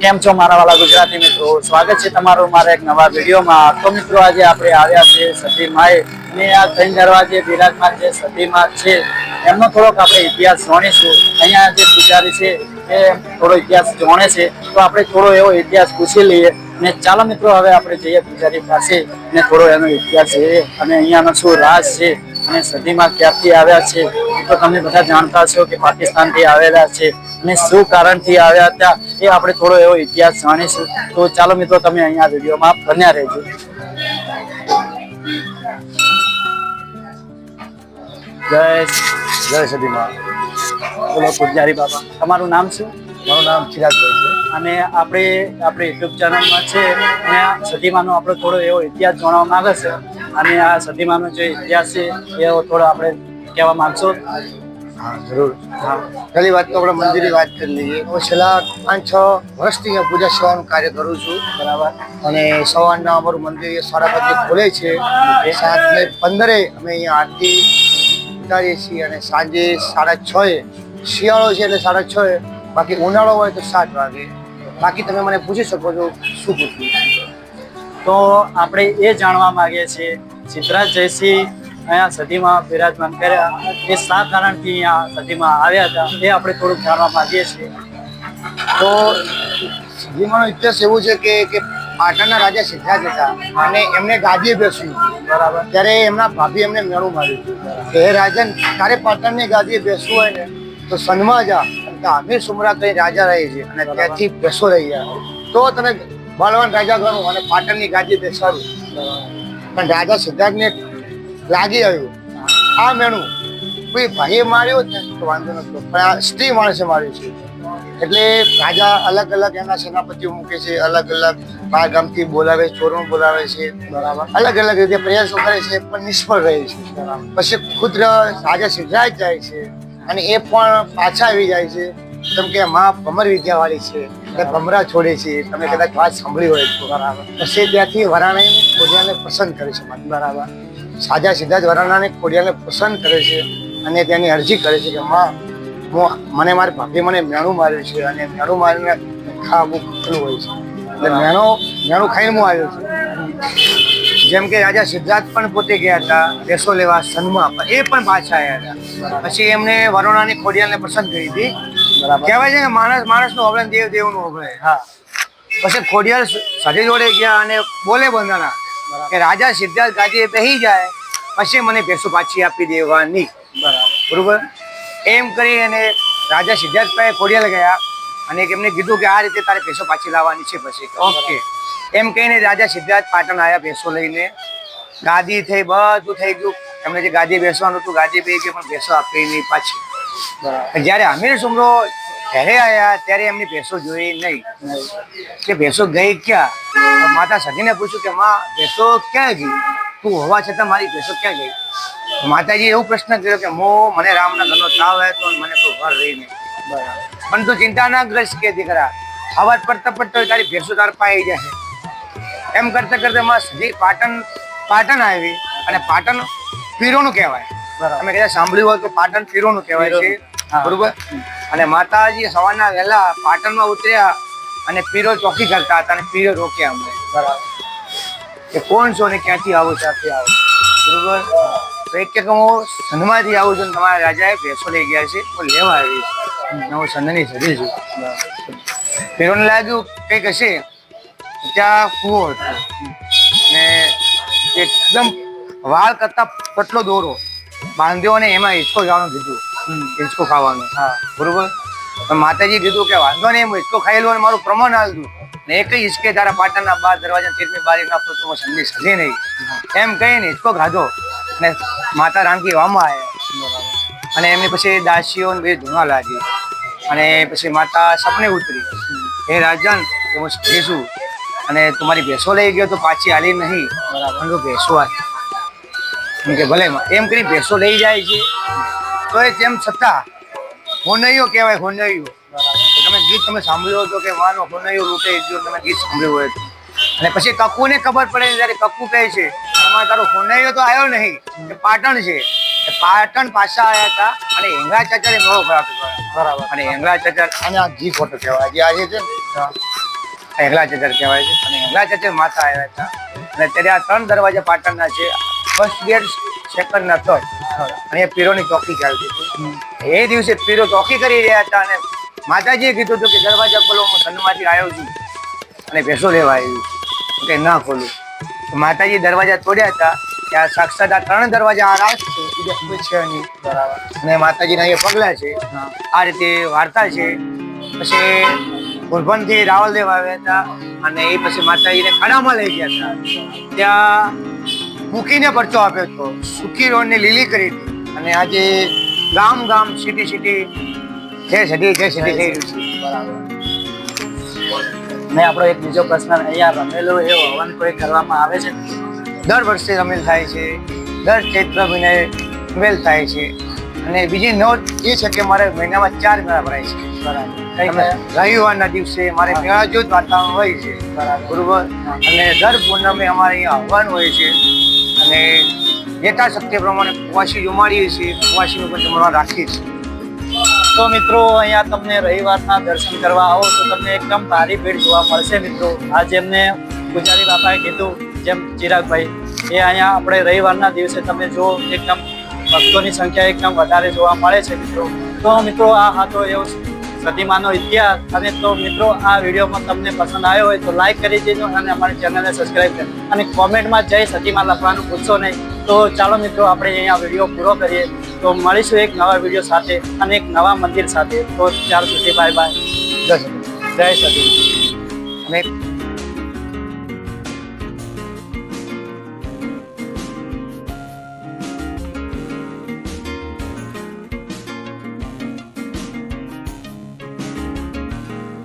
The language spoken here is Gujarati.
કેમ છો મારા વાલા ગુજરાતી મિત્રો? સ્વાગત છે તમારું મારા એક નવા વિડીયોમાં. તો મિત્રો, આજે આપણે આવ્યા છીએ સતી માએ અને આ ત્રણ દરવાજે બિરાજમાન જે સતી માં છે, એમનો થોડોક આપણે ઇતિહાસ જાણીશું. અહીંયા જે પૂજારી છે, એ થોડો ઇતિહાસ જાણે છે. તો આપણે થોડો એવો ઇતિહાસ પૂછી લઈએ. ને ચાલો મિત્રો, હવે આપણે જઈએ પૂજારી પાસે ને થોડો એનો ઇતિહાસ છે અને અહીંયાનો શું રાજ છે અને સદીમાં ક્યાંથી આવ્યા છે? તો તમે બધા જાણતા છો કે પાકિસ્તાનથી આવેલા છે. અને શું કારણથી આવ્યા હતા એ આપણે થોડો એવો ઇતિહાસ જાણીશું. તો ચાલો મિત્રો તમે અહીંયા વિડીયોમાં બન્યા રહેજો. જય જય સદીમાં બોલો પૂજારી બાબા તમારું નામ શું? મારું નામ ચિરાગભાઈ છે. અને આપણે આપણે યુટ્યુબ ચેનલમાં છે અને આ સદીમાનો આપણો થોડો એવો ઇતિહાસ જાણવા માંગે છે. અને આ સદીમાનો જે ઇતિહાસ છે એવો થોડો આપણે કહેવા માંગશો. હા જરૂર. પહેલી વાત તો આપણે મંદિરની વાત કરી લઈએ. હું છેલ્લા પાંચ છ વર્ષથી અહીંયા પૂજા સેવાનું કાર્ય કરું છું બરાબર. અને સવારના અમારું મંદિર સાડા પાંચે ખુલે છે. સાત ને પંદરે અમે અહીંયા આરતી ઉતારીએ છીએ અને સાંજે સાડા છ એ શિયાળો છે એટલે સાડા છ એ બાકી ઉનાળો હોય તો સાત વાગે. બાકી તમે મને પૂછી શકો છો શું પૂછવું તો આપણે એ જાણવા માગીએ છીએ સિદ્ધરાજ જયસિંહ અહીંયા સદીમાં બિરાજમાન કર્યા. એ સાત કારણથી અહીંયા સદીમાં આવ્યા હતા. એ આપણે થોડુંક જાણવા માંગીએ છીએ. તો જીવનનો ઇતિહાસ એવું છે કે કે પાટણના રાજા સિદ્ધાર્થ હતા અને એમને ગાદીએ બેસ્યું બરાબર. ત્યારે એમના ભાભી એમને મેળું માર્યું કે હે રાજન તારે પાટણની ગાદીએ બેસવું હોય ને તો સનમાં જા આમિર સુમરા કઈ રાજા રહે છે અને ત્યાંથી બેસો રહી ગયા. તો તમે બળવાન રાજા ગણો અને પાટણની ગાદી બેસાડું પણ રાજા સિદ્ધાર્થને લાગી આવ્યું. આ મેણું. કોઈ ભાઈએ માર્યો જ ને વાંધો નતો. પણ આ સ્ત્રી માણસે માર્યું છે. એટલે રાજા અલગ અલગ એના સેનાપતિઓ મૂકે છે, અલગ અલગ બાર ગામથી બોલાવે ચોરો બોલાવે છે, બરાબર. અલગ અલગ રીતે પ્રયાસો કરે છે, પણ નિષ્ફળ રહે છે. પછી ખુદ રાજા સિદ્ધરાજ જાય છે અને એ પણ પાછા આવી જાય છે. કેમ કે માં ભમર વિદ્યાવાળી છે. એટલે ભમરા છોડે છે. તમે કદાચ વાત સાંભળી હોય બરાબર. પછી ત્યાંથી વરાણાને ખોડિયાને પસંદ કરે છે. બરાબર. સાજા સીધા જ વરાણાને ખોડિયાને પસંદ કરે છે અને તેની અરજી કરે છે કે માં હું મને મારી ભાભી મને મેણું માર્યું છે અને મેણું મારીને ખાવું પેલું હોય છે. એટલે મેણો મેણું ખાઈને હું આવ્યો છું. જેમ કે રાજા સિદ્ધાર્થ પણ પોતે ગયા હતા દેશો લેવા સન્મા એ પણ પાછા આવ્યા હતા. પછી એમને વરુણાની ખોડિયાને પસંદ કરી હતી. કહેવાય છે કે માણસ માણસનું ઓગળે દેવ દેવનું ઓગળે હા. પછી ખોડિયાર સાથે જોડે ગયા અને બોલે બંધાણા. કે રાજા સિદ્ધાર્થ ગાદીએ બેસી જાય પછી મને ભેંસો પાછી આપી દેવાની. બરાબર. બરોબર? એમ કરી અને રાજા સિદ્ધાર્થભાઈ પાસે ગયા અને એમને કીધું કે આ રીતે તારે ભેંસો પાછી લાવવાની છે પછી. ઓકે. એમ કહીને રાજા સિદ્ધાર્થ પાટણ આવ્યા ભેંસો લઈને. ગાદી થઈ બધું થઈ ગયું. એમને જે ગાદી બેસવાનું હતું ગાદી બે કે પણ ભેંસો આપી નહીં પાછી. જ્યારે અમીર સુમરો ઘરે આવ્યા ત્યારે એમની ભેંસો જોઈ નહીં. કે ભેંસો ગઈ ક્યાં? માતા સતીને પૂછ્યું કે માં ભેંસો ક્યાં ગઈ? તું હોવા છતાં મારી ભેંસો ક્યાં ગઈ? માતાજી એવું પ્રશ્ન કર્યો કે મો મને રામના ઘરનો તાવ હતો મને કોઈ ઘર રહી નહીં. બરાબર. પણ તું ચિંતા ના કરીશ કે દીકરા અવાજ પડતા પડતા તારી ભેંસો તાર પાઈ જશે. એમ કરતા કરતા માં સજી પાટણ પાટણ આવી અને પાટણ પીરોનું કહેવાય. બરાબર. તમે કદાચ સાંભળ્યું હોય તો પાટણ પીરોનું કહેવાય છે. બરોબર? અને માતાજી સવારના વહેલા પાટણમાં ઉતર્યા અને પીરો ચોકી કરતા હતા અને પીરો રોક્યા અમને. બરાબર. કે કોણ છો ને ક્યાંથી આવો ત્યાંથી આવો બરોબર? તો એક કે હું સંધમાંથી આવું છું તમારા રાજાએ ભેંસો લઈ ગયા છે હું લેવા આવી છું. અને હું સંધની સદી છું. પીરોને લાગ્યું કંઈક હશે. ત્યાં કૂવો હતો. ને એકદમ વાળ કરતા પટલો દોરો. બાંધ્યો અને એમાં હિંચકો જવાનું કીધું. હિંચકો ખાવાનો. હા બરોબર? માતાજી કીધું કે વાંધો નહીં હું હિંચકો ખાઈ લઉં અને મારું પ્રમાણ હાલતું. ને એક હિંચકે તારા પાટણના બાર દરવાજા તેરમી બારી નાખો તો સંદેશ હજી નહીં. એમ કહીને હિંચકો ખાધો ને માતા રાણકી વામાં આવ્યા. અને એમની પછી દાસીઓ ને બે ધૂણા લાગી. અને પછી માતા સપને ઉતરી. હે રાજન કે હું છું અને તમારી ભેંસો લઈ ગયો તો પાછી હાલી નહીં. બરાબર. ભેંસો આ કે ભલે. એમ કરી ભેંસો લઈ જાય છે. તો એ તેમ છતાં હોનૈયો કહેવાય હોનૈયો. તમે ગીત તમે સાંભળ્યો હતો કે વાનો હોનૈયો લૂંટે જો તમે ગીત સાંભળ્યું હોય તો. અને પછી કક્કુને ખબર પડે જ્યારે કક્કુ કહે છે એમાં તારો હોનૈયો તો આવ્યો નહીં પાટણ છે. પાટણ પાછા આવ્યા હતા અને હેંગા એ મોડો ખરાબ બરાબર. અને હેંગળા ચચર અને આ ઘી ખોટો કહેવાય. જે આજે છે ને? હેંગલા ચચર કહેવાય છે. અને હેંગલા ચચર માતા આવ્યા હતા. અને ત્યારે આ ત્રણ દરવાજા પાટણના છે. ફર્સ્ટ ગેટ સેકન્ડ નતો અને એ પીરોની ચોકી ચાલતી હતી. એ દિવસે પીરો ચોકી કરી રહ્યા હતા અને માતાજીએ કીધું હતું કે દરવાજા ખોલો, હું સન્નમાંથી આવ્યો છું. અને ભેંસો લેવા આવ્યું. કે ના ખોલું. માતાજી દરવાજા તોડ્યા હતા. આ સાક્ષાત આ ત્રણ દરવાજા આ રાજ છે. બીજા કોઈ છે નહીં. અને માતાજીના એ પગલા છે. આ રીતે વાર્તા છે. પછી ગુરભનથી રાવલદેવ આવ્યા હતા. અને એ પછી માતાજીને ખાડામાં લઈ ગયા હતા. ત્યાં મૂકીને પરચો આપ્યો હતો. સુકી રોડને લીલી કરી હતી. અને આજે ગામ ગામ સિટી સિટી જય સિટી જય સિટી થઈ રહ્યું છે બરાબર ને આપણો એક બીજો પ્રશ્ન અહીંયા રમેલો એ હવન કોઈ કરવામાં આવે છે? દર વર્ષે રમેલ થાય છે. દર ચૈત્ર મહિને રમેલ થાય છે. અને બીજી નોંધ એ છે કે મારે મહિનામાં ચાર મેળા ભરાય છે. બરાબર. રવિવારના દિવસે મારે મેળાજોત વાતાવરણ હોય છે. બરાબર. અને દર પૂનમે અમારે અહીંયા હવન હોય છે. અને યથાશક્તિ પ્રમાણે કુવાસી જમાડીએ છીએ કુવાસીનું પણ જમણવાર રાખીએ છીએ. તો મિત્રો, અહીંયા તમને રવિવારના દર્શન કરવા આવો તો તમને એકદમ ભારી ભીડ જોવા મળશે મિત્રો. આ જેમને ગુજરાતી બાપાએ કીધું, જેમ ચિરાગભાઈ એ અહીંયા આપણે રવિવારના દિવસે તમે જો એકદમ ભક્તોની સંખ્યા એકદમ વધારે જોવા મળે છે મિત્રો. તો મિત્રો, આ હતો એવો સદીમાનો ઇતિહાસ અને તો મિત્રો આ વિડીયોમાં તમને પસંદ આવ્યો હોય તો લાઈક કરી દેજો અને અમારી ચેનલને સબસ્ક્રાઈબ કરો અને કોમેન્ટમાં જય સતીમાં લખવાનું ભૂલશો નહીં. તો ચાલો મિત્રો આપણે અહીંયા વીડિયો પૂરો કરીએ. તો મળીશું એક નવા વીડિયો સાથે અને એક નવા મંદિર સાથે. તો ચાર સુધી બાય બાય જય સતી જય સતી અને